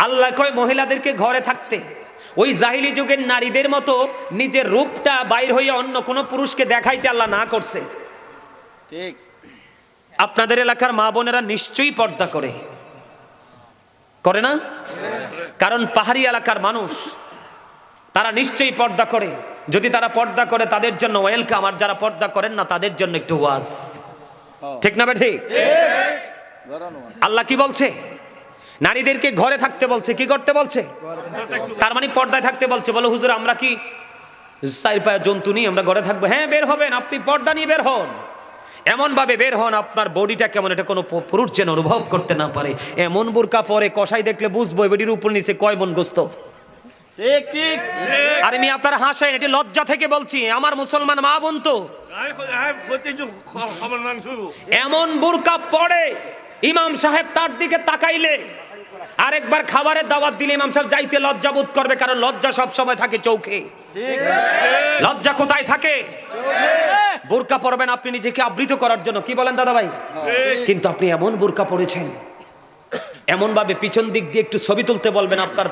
আল্লাহ কয় মহিলাদেরকে ঘরে থাকতে। ওই জাহিলি যুগের নারীদের মতো নিজের রূপটা বাইর হয়ে অন্য কোনো পুরুষকে দেখাইতে আল্লাহ না করছে। ঠিক। আপনাদের এলাকার মা বোনেরা নিশ্চয়ই পর্দা করে। করে না? কারণ পাহাড়ি এলাকার মানুষ তারা নিশ্চয়ই পর্দা করে। যদি তারা পর্দা করে তাদের জন্য ওয়েলকাম। আর যারা পর্দা করেন না তাদের জন্য একটু ওয়াজ। ঠিক না ঠিক। আল্লাহ কি বলছে? নারীদেরকে ঘরে থাকতে বলছে কি করতে বলছে? তার মানে পর্দায় থাকতে বলছে বলো হুজুর আমরা কি চার পায়ে জন্তু নিয়ে আমরা ঘরে থাকব? হ্যাঁ বের হবেন আপনি পর্দা নিয়ে বের হন। এমন ভাবে বের হন আপনার বডিটা কেমন এটা কোনো পুরুষ যেন অনুভব করতে না পারে। এমন বুরকা পরে কষাই দেখলে বুঝব বেডির উপর নিচে কয় মন গোস্ত? আর আমি আপনার হাসেন এটি লজ্জা থেকে বলছি আমার মুসলমান মা বোন তো। এমন বুরকা পড়ে ইমাম সাহেব তার দিকে তাকাইলে আরেকবার খাবারের দাওয়াত দিলে ইমাম সাহেব যাইতে লজ্জা বোধ করবে, কারণ লজ্জা সব সময় থাকে চৌকে লজ্জা কোথায় থাকে? বোরকা পরবেন আপনি নিজেকে আবৃত করার জন্য। কি বলেন দাদা ভাই কিন্তু আপনি এমন বোরকা পরেছেন এমন ভাবে পিছন দিক দিয়ে একটু ছবি তুলতে বলবেন আপনার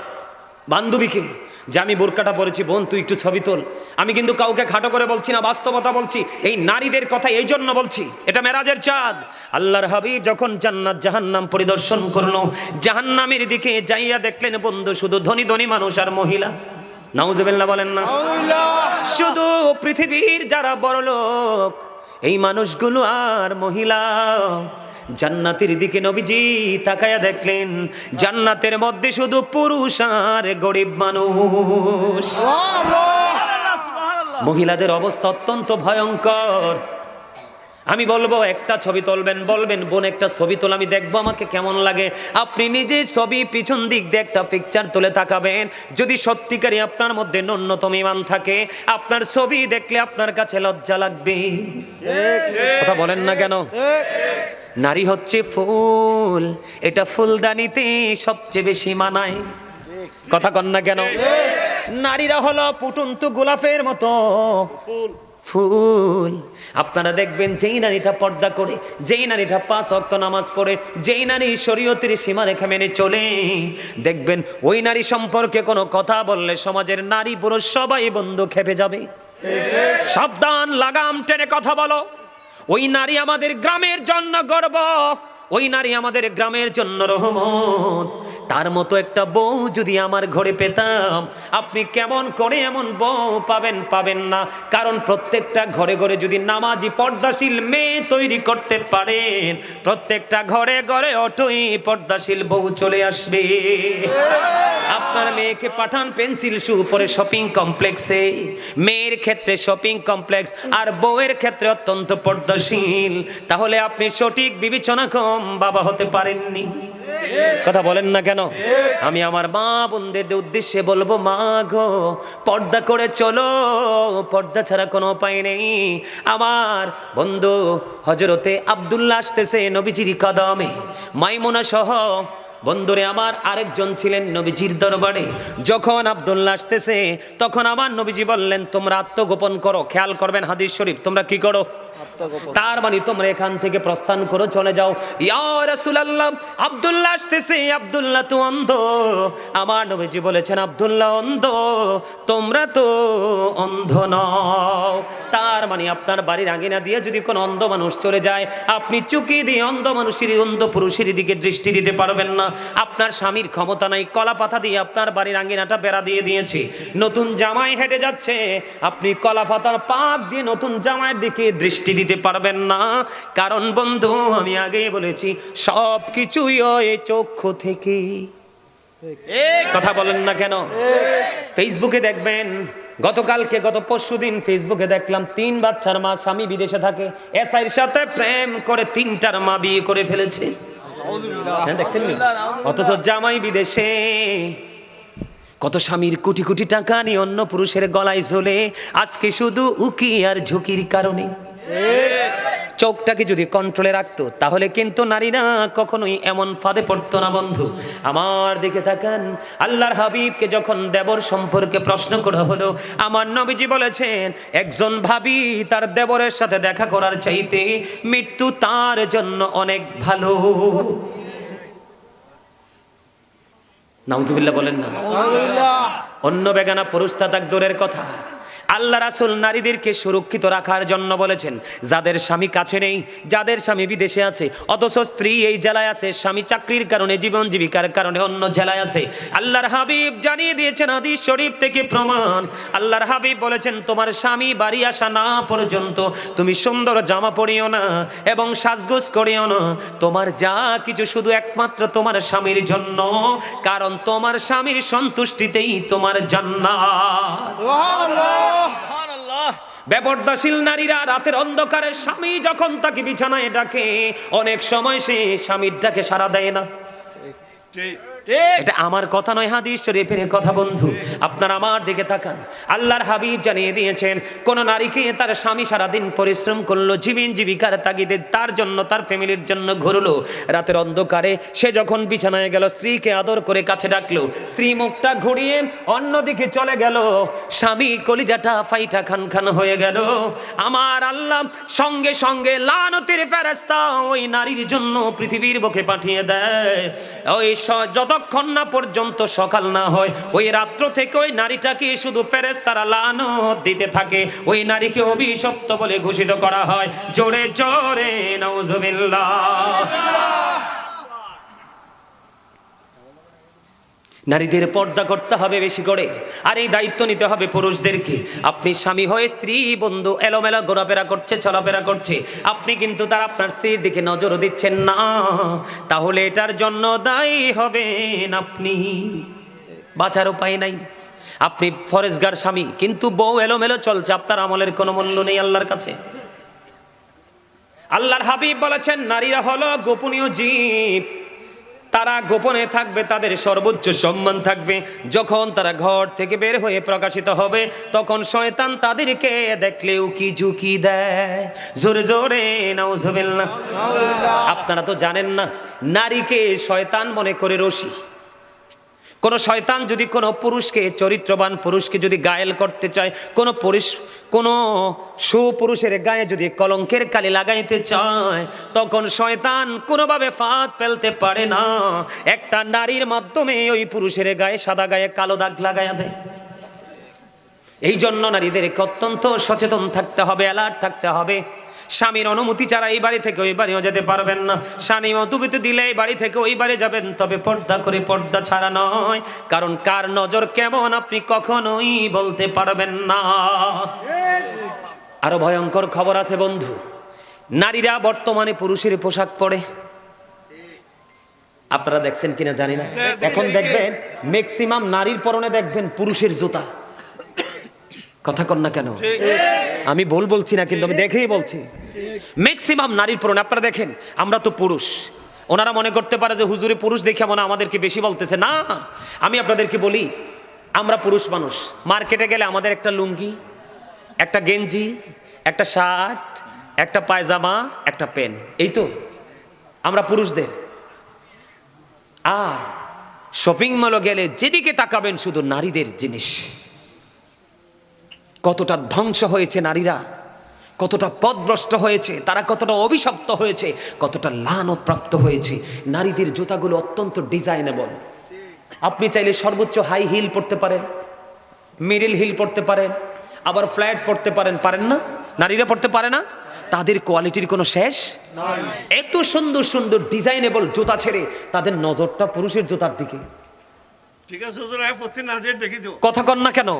বান্ধবীকে। যে আমি বোরকাটা পরেছি, বোন, তুই একটু ছবি তোল। আমি কিন্তু কাউকে খাটো করে বলছি না, বাস্তবতা বলছি, এই নারীদের কথা এই জন্য বলছি। এটা মেরাজের চাঁদ। আল্লাহর হাবিব যখন জান্নাত, জাহান্নাম পরিদর্শন করল, জাহান্নামের দিকে যাইয়া দেখলেন, বন্ধু, শুধু ধনী ধনী মানুষ আর মহিলা। নাউজুবিল্লাহ বলেন না। শুধু পৃথিবীর যারা বড় লোক এই মানুষগুলো আর মহিলা। জান্নাতের দিকে নবীজি তাকায়া দেখলেন জান্নাতের মধ্যে শুধু পুরুষ আর গরিব মানুষ। মহিলাদের অবস্থা অত্যন্ত ভয়ঙ্কর। আমি বলব একটা ছবি তুলবেন বলবেন বোন একটা ছবি তোল আমি দেখব আমাকে কেমন লাগে। আপনি নিজে ছবি পিছন দিক দিয়ে একটা পিকচার তুলে তাকাবেন। যদি সত্যিকারই আপনার মধ্যে ন্যূনতম ইমান থাকে আপনার ছবি দেখলে আপনার কাছে লজ্জা লাগবে। কথা বলেন না কেন? নারী হচ্ছে ফুল, এটা ফুলদানিতে সবচেয়ে বেশি মানায়। কথা কন না কেন? নারীরা হলো পুটুন্ত গোলাপের মতো। ফুল। আপনারা দেখবেন যেই নারীটা পর্দা করে, যেই নারীটা পাঁচ অক্ত নামাজ পড়ে, যেই নারী শরীয়তের সীমারেখা মেনে চলে, দেখবেন ওই নারী সম্পর্কে কোনো কথা বললে সমাজের নারী পুরুষ সবাই বন্ধু খেপে যাবে। সাবধান, লাগাম টেনে কথা বলো। ওই নারী আমাদের গ্রামের জন্য গর্ব। ওই নারী আমাদের গ্রামের জন্য রহমত। তার মতো একটা বউ যদি আমার ঘরে পেতাম, আপনি কেমন করে এমন বউ পাবেন পাবেন না। কারণ প্রত্যেকটা ঘরে ঘরে যদি নামাজি পর্দাশীল মেয়ে তৈরি করতে পারেন, প্রত্যেকটা ঘরে ঘরে অটোই পর্দাশীল বউ চলে আসবে। আপনার মেয়েকে পাঠান পেন্সিল শু, পরে শপিং কমপ্লেক্সে মেয়ের ক্ষেত্রে শপিং কমপ্লেক্স আর বউয়ের ক্ষেত্রে অত্যন্ত পর্দাশীল। তাহলে আপনি সঠিক বিবেচনা কম, বাবা হতে পারেননি। কথা বলেন না কেন? আমি আমার মা বোনদের উদ্দেশ্যে বলব, মা গো, পর্দা করে চলো। পর্দা ছাড়া কোনো উপায় নেই। আমার বন্ধু হজরতে আব্দুল্লাহ আসতেছে নবীজির কদমে। মাইমুনা সহ বন্ধুরে, আমার আরেকজন ছিলেন নবীজির দরবারে। যখন আবদুল্লা আসতেছে, তখন আমার নবীজি বললেন, তোমরা আত্মগোপন করো, খেয়াল করবেন হাদিস শরীফ, তোমরা কি করো? তার মানে তোমরা এখান থেকে প্রস্থান করো, চলে যাও। ইয়া রাসূলুল্লাহ, আব্দুল্লাহ আসতেছে, আব্দুল্লাহ তো অন্ধ। আমার নবীজি বলেছেন, আব্দুল্লাহ অন্ধ, তোমরা তো অন্ধ নও। তার মানে আপনার বাড়ির আঙিনা দিয়ে যদি কোনো অন্ধ মানুষ চলে যায়, আপনি চুকি দিয়ে অন্ধ মানুষের, অন্ধ পুরুষের দিকে দৃষ্টি দিতে পারবেন না। আপনার স্বামীর ক্ষমতা নাই কলা পাতা দিয়ে আপনার বাড়ির আঙ্গিনাটা বেড়া দিয়ে দিয়েছে। নতুন জামাই হেঁটে যাচ্ছে, আপনি কলা পাতার পাক দিয়ে নতুন জামাইয়ের দিকে দৃষ্টি দিতে পারবেন না। কারণ বন্ধু, আমি আগেই বলেছি সব কিছুই ওই চক্ষু থেকে। কথা বলেন না কেন? ফেসবুকে দেখবেন, গতকালকে, গত পরশু দিন ফেসবুকে দেখলাম, তিন বাচ্চার মা স্বামী বিদেশে থাকে। এসআইয়ের সাথে প্রেম করে তিনটার মা বিয়ে করে ফেলেছে। হ্যাঁ? অথচ জামাই বিদেশে। কত স্বামীর কোটি কোটি টাকা নিয়ে অন্য পুরুষের গলায় ঝোলে। আজকে শুধু উকি আর ঝুঁকির কারণে। চোখটাকে যদি কন্ট্রোলে রাখতো তাহলে কিন্তু নারীরা কখনোই এমন ফাঁদে পড়তো না বন্ধু। আমার দিকে তাকান আল্লাহর হাবিবকে যখন দেবর সম্পর্কে প্রশ্ন করা হলো আমার নবীজি বলেছেন একজন ভাবি তার দেবরের সাথে দেখা করার চাইতে মৃত্যু তার জন্য অনেক ভালো। নাউজুবিল্লাহ বলেন না। অন্য বেগানা পুরুষ দূরের কথা। আল্লাহ রাসুল নারীদেরকে সুরক্ষিত রাখার জন্য বলেছেন, যাদের স্বামী কাছে নেই, যাদের স্বামী বিদেশে আছে, অথচ স্ত্রী এই জেলায় আছে, স্বামী চাকরির কারণে, জীবন জীবিকার কারণে অন্য জেলায় আছে। আল্লাহর হাবিব জানিয়ে দিয়েছেন হাদিস শরীফ থেকে প্রমাণ। আল্লাহর হাবিব বলেছেন, তোমার স্বামী বাড়ি আসা না পর্যন্ত তুমি সুন্দর জামা পরিও না এবং সাজগোজ করিও না। তোমার যা কিছু শুধু একমাত্র তোমার স্বামীর জন্য, কারণ তোমার স্বামীর সন্তুষ্টিতেই তোমার জান্নাত। বেপর্দাশীল নারীরা রাতের অন্ধকারে স্বামী যখন তাকে বিছানায় ডাকে, অনেক সময় সে স্বামীর ডাকে সাড়া দেয় না। ঠিক। এটা আমার কথা নয়, হাদিস শরীফের কথা বন্ধু। আপনার আমার দিকে তাকান। আল্লাহর হাবিব জানিয়ে দিয়েছেন, কোন নারীকে তার স্বামী সারাদিন পরিশ্রম করল, জীবন জীবিকার তাগিদে তার জন্য, তার ফ্যামিলির জন্য ঘুরলো। রাতের অন্ধকারে সে যখন বিছানায় গেল, স্ত্রীকে আদর করে কাছে ডাকলো। স্ত্রী মুখটা ঘুরিয়ে অন্যদিকে চলে গেল। স্বামী কলিজাটা ফাইটা খান খান হয়ে গেল। আমার আল্লাহ সঙ্গে সঙ্গে লানতের ফেরেস্তা ওই নারীর জন্য পৃথিবীর বুকে পাঠিয়ে দেয়। ওই স- যতক্ষণ না পর্যন্ত সকাল না হয়? ওই রাত্র থেকে ওই নারীটাকে শুধু ফেরেস তারা লানত দিতে থাকে? ওই নারীকে অভিশপ্ত বলে ঘোষিত করা হয়। জোরে জোরে, নাউজুবিল্লাহ। নারীদের পর্দা করতে হবে বেশি করে। আর এই দায়িত্ব নিতে হবে পুরুষদেরকে। আপনি স্বামী হয়ে স্ত্রী, বন্ধু এলোমেলো ঘোরাফেরা করছে, চলাফেরা করছে। আপনি কিন্তু তার আপনার স্ত্রীর দিকে নজর দিচ্ছেন না। তাহলে এটার জন্য দায়ী হবেন আপনি। বাঁচার উপায় নাই। আপনি ফরেজগার স্বামী, কিন্তু বউ এলোমেলো চলছে। আপনার আমলের কোনো মূল্য নেই আল্লাহর কাছে। আল্লাহর হাবিব বলেছেন, নারীরা হলো গোপনীয় জীব। তারা গোপনে থাকবে, তাদের সর্বোচ্চ সম্মান থাকবে। যখন তারা ঘর থেকে বের হয়ে প্রকাশিত হবে, তখন শয়তান তাদেরকে দেখলেও কি ঝুঁকি দেয়? জোরে জোরে, নাউজুবিল্লাহ। আপনারা তো জানেন না, নারীকে শয়তান মনে করে রশি। কোন শয়তান যদি কোনো পুরুষকে, চরিত্রবান পুরুষকে যদি গায়েল করতে চায়, কোনো পুরুষ, কোনো সুপুরুষের গায়ে যদি কলঙ্কের কালি লাগাইতে চায়, তখন শয়তান কোনোভাবে ফাঁদ ফেলতে পারে না। একটা নারীর মাধ্যমে ওই পুরুষের গায়ে সাদা গায়ে কালো দাগ লাগাইয়া দেয়। এই জন্য নারীদেরকে অত্যন্ত সচেতন থাকতে হবে অ্যালার্ট থাকতে হবে। স্বামীর অনুমতি ছাড়া এই বাড়ি থেকে ওই বাড়িও যেতে পারবেন না। স্বামী অনুমতি দিলে এই বাড়ি থেকে ওই বাড়ি যাবেন তবে পর্দা করে পর্দা ছাড়া নয়। কারণ কার নজর কেমন আপনি কখনোই বলতে পারবেন না। আরও ভয়ঙ্কর খবর আছে বন্ধু নারীরা বর্তমানে পুরুষের পোশাক পরে। আপনারা দেখছেন কিনা জানি না। এখন দেখবেন ম্যাক্সিমাম নারীর পরনে দেখবেন পুরুষের জুতা। কথা কন না কেন? আমি ভুল বলছি না, কিন্তু আমি দেখেই বলছি। ম্যাক্সিমাম নারীর পরনে, আপনারা দেখেন, আমরা তো পুরুষ। ওনারা মনে করতে পারে যে, হুজুরে, পুরুষ দেখে মনে আমাদেরকে বেশি বলতেছে। না, আমি আপনাদেরকে বলি, আমরা পুরুষ মানুষ। মার্কেটে গেলে আমাদের একটা লুঙ্গি, একটা গেঞ্জি, একটা শার্ট, একটা পায়জামা, একটা পেন। এই তো, আমরা পুরুষদের। আর শপিং মলে গেলে যেদিকে তাকাবেন, শুধু নারীদের জিনিস। কতটা ধ্বংস হয়েছে নারীরা কতটা পদভ্রষ্ট হয়েছে তারা কতটা অভিশপ্ত হয়েছে কতটা লানত প্রাপ্ত হয়েছে। নারীদের জুতাগুলো অত্যন্ত ডিজাইনেবল। আপনি চাইলে সর্বোচ্চ হাই হিল পড়তে পারেন মিডিল হিল পড়তে পারেন আবার ফ্ল্যাট পড়তে পারেন পারেন না? নারীরা পড়তে পারে না? তাদের কোয়ালিটির কোনো শেষ? এত সুন্দর সুন্দর ডিজাইনেবল জুতা ছেড়ে তাদের নজরটা পুরুষের জুতার দিকে। ঠিক আছে দেখি কথা কন না কেন?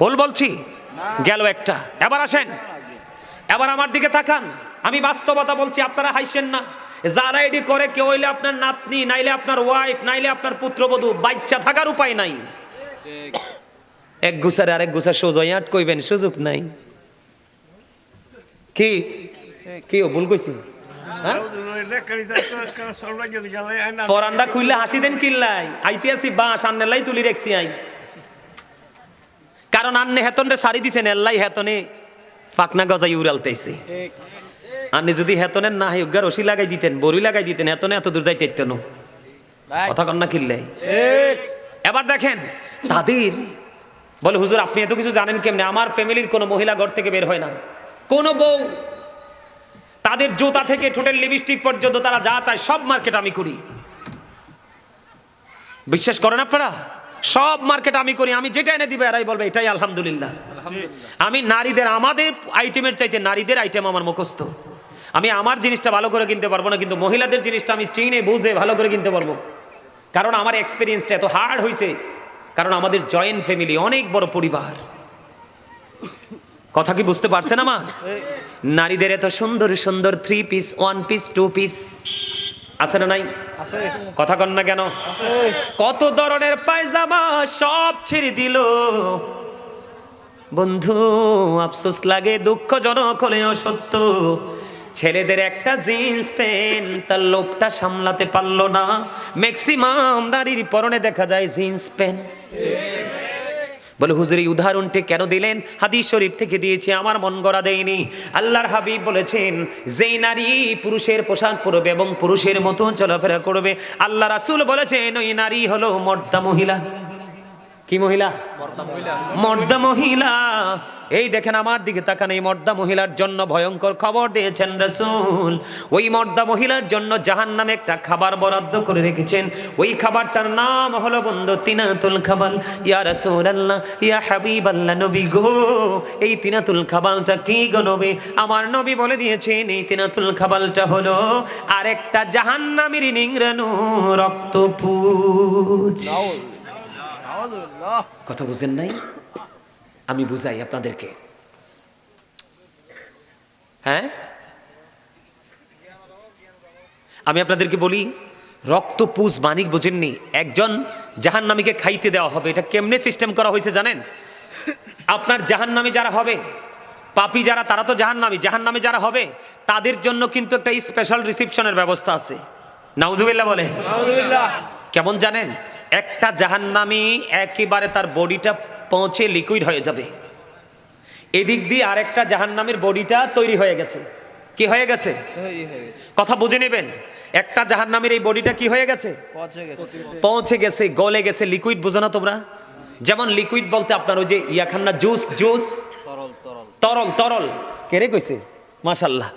ভুল বলছি? গেল একটা। এবার আসেন। এবার আমার দিকে তাকান। আমি বাস্তবতা বলছি, আপনারা হাসছেন না। যারা এডি করে, কেউ হইলে আপনার নাতনি, নাইলে আপনার ওয়াইফ নাইলে আপনার পুত্রবধূ, বাচ্চা থাকার উপায় নাই। এক গুছার আরেক গুছার সোজা আট কইবেন, সুযোগ নাই। কি? কি ভুল কইছি? ফরান্ডা খুললে হাসি দেন কিল্লাই। তুলি রেখছি আই। কারণ আন্নে সারি দিছেন এল্লাই হেতনে গজাই উড়ালতেছে। যদি হেতনের না হয় উগ্গার রশি লাগাই দিতেন, বড়ি লাগাই দিতেন, হেতনে এত দূর যাইতে ভাই কথা কন্যা কিল্লাই। এবার দেখেন, তাদের, বলে হুজুর, আপনি এত কিছু জানেন কেমনে? আমার ফ্যামিলির কোনো মহিলা ঘর থেকে বের হয় না। কোনো বউ তাদের জুতা থেকে ঠোঁটের লিপস্টিক পর্যন্ত তারা যা চায় সব মার্কেট আমি করি। বিশ্বাস করেন আপনারা? সব মার্কেট আমি করি। আমি যেটা এনে দিবে এরাই বলবে এটাই আলহামদুলিল্লাহ। আমি নারীদের আমাদের আইটেমের চাইতে নারীদের আইটেম আমার মুখস্থ। আমি আমার জিনিসটা ভালো করে কিনতে পারব না কিন্তু মহিলাদের জিনিসটা আমি চিনে বুঝে ভালো করে কিনতে পারব। কারণ আমার এক্সপিরিয়েন্সটা এত হার্ড হয়েছে কারণ আমাদের জয়েন্ট ফ্যামিলি অনেক বড় পরিবার। কথা কি বুঝতে পারছেন আমার? নারীদের এত সুন্দর সুন্দর three piece one piece two piece আছে না নাই? কথা কন না কেন? কত ধরনের পায়জামা সব ছেড়ে দিল। বন্ধু, আফসোস লাগে, দুঃখজনক হলেও সত্য। ছেলেদের একটা জিন্স প্যান্ট, তার লোকটা সামলাতে পারল না। ম্যাক্সিমাম নারীর পরনে দেখা যায় জিন্স প্যান্ট। বলে, হুজুর, এই উদাহরণটি কেন দিলেন? হাদিস শরীফ থেকে দিয়েছি, আমার মন গড়া দেয়নি। আল্লাহর হাবিব বলেছেন, যেই নারী পুরুষের পোশাক পরবে এবং পুরুষের মতো চলাফেরা করবে, আল্লাহ রাসুল বলেছেন, ওই নারী হলো মর্দা মহিলা। কি মহিলা? মর্দা মহিলা। এই দেখেন আমার দিকে তাকান এই মর্দা মহিলার জন্য ভয়ঙ্কর খবর দিয়েছেন রসুল। ওই মর্দা মহিলার জন্য জাহান নামে একটা খাবার বরাদ্দ করে রেখেছেন। ওই খাবারটার নাম হলো বন্ধু তিনাতুল খাবার ইয়া রসুল আল্লাহ ইয়া হাবিব আল্লাহ নবী গো। এই তিনাতুল খাবারটা কি গো নবী? আমার নবী বলে দিয়েছেন এই তিনাতুল খাবারটা হলো আরেকটা জাহান্নামের নিংরানো রক্তপুজ। কথা বুঝেন নাই? আমি বুঝাই আপনাদেরকে। হ্যাঁ? আমি আপনাদেরকে বলি রক্তপুষ মানিক বোঝেননি। একজন জাহান্নামীকে খাইতে দেওয়া হবে। এটা কেমনে সিস্টেম করা হয়েছে জানেন? আপনার জাহান্নামী যারা হবে পাপি যারা তারা তো জাহান্নামী। জাহান্নামী যারা হবে তাদের জন্য কিন্তু একটা স্পেশাল রিসিপশনের ব্যবস্থা আছে। নাউজুবিল্লাহ বলে। কেমন জানেন? একটা জাহান্নামি একেবারে তার বডিটা পৌঁছে লিকুইড হয়ে যাবে। এদিক দিয়ে আরেকটা জাহান্নামের বডিটা তৈরি হয়ে গেছে। কি হয়ে গেছে? তৈরি হয়ে গেছে। কথা বুঝে নেবেন। একটা জাহান্নামের এই বডিটা কি হয়ে গেছে? পৌঁছে গেছে। গলে গেছে লিকুইড বুঝো না তোমরা। যেমন লিকুইড বলতে আপনার ওই যে ইয়া খান জুস জুস তরল। তরল তরল। তরল কেড়ে কইছে? মাশাল্লাহ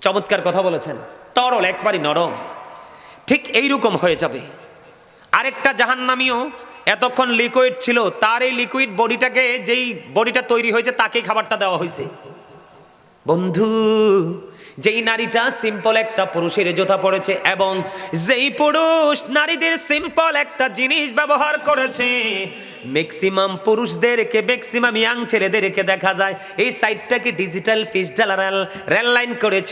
চমৎকার কথা বলেছেন। তরল একবারই নরম। ঠিক এইরকম হয়ে যাবে। আরেকটা জাহান্নামীও এতক্ষণ লিকুইড ছিল তার এই লিকুইড বডিটাকে যেই বডিটা তৈরি হয়েছে, তাকেই খাবারটা দেওয়া হয়েছে। বন্ধু যেই নারীটা সিম্পল একটা পুরুষের জোতা পড়েছে এবং যেই পুরুষ নারীদের সিম্পল একটা জিনিস ব্যবহার করেছে ম্যাক্সিমাম পুরুষদেরকে ম্যাক্সিমাম ইয়াং ছেলেদেরকে দেখা যায় এই সাইডটাকে ডিজিটাল ফিস্টাল রেল রেল লাইন করেছ?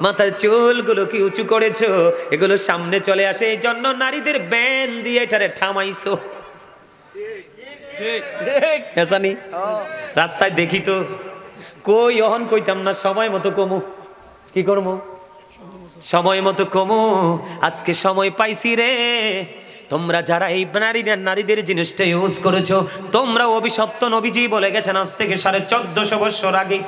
মাথার চুলগুলো কি উঁচু করেছ? এগুলো সামনে চলে আসে এই জন্য নারীদের ব্যান দিয়ে এটারে থামাইছো। ঠিক। ঠিক এসানি রাস্তায় দেখি তো। কই অহন কইতাম না সময় মতো কমু কি করব? সময় মতো কমো, আজকে সময় পাইছি রে। তোমরা যারা এই নারীদের নারীদের জিনিসটা ইউজ করেছ তোমরা অভিশপ্ত নবীজি বলে গেছেন আজ থেকে সাড়ে চোদ্দশো বৎসর আগে।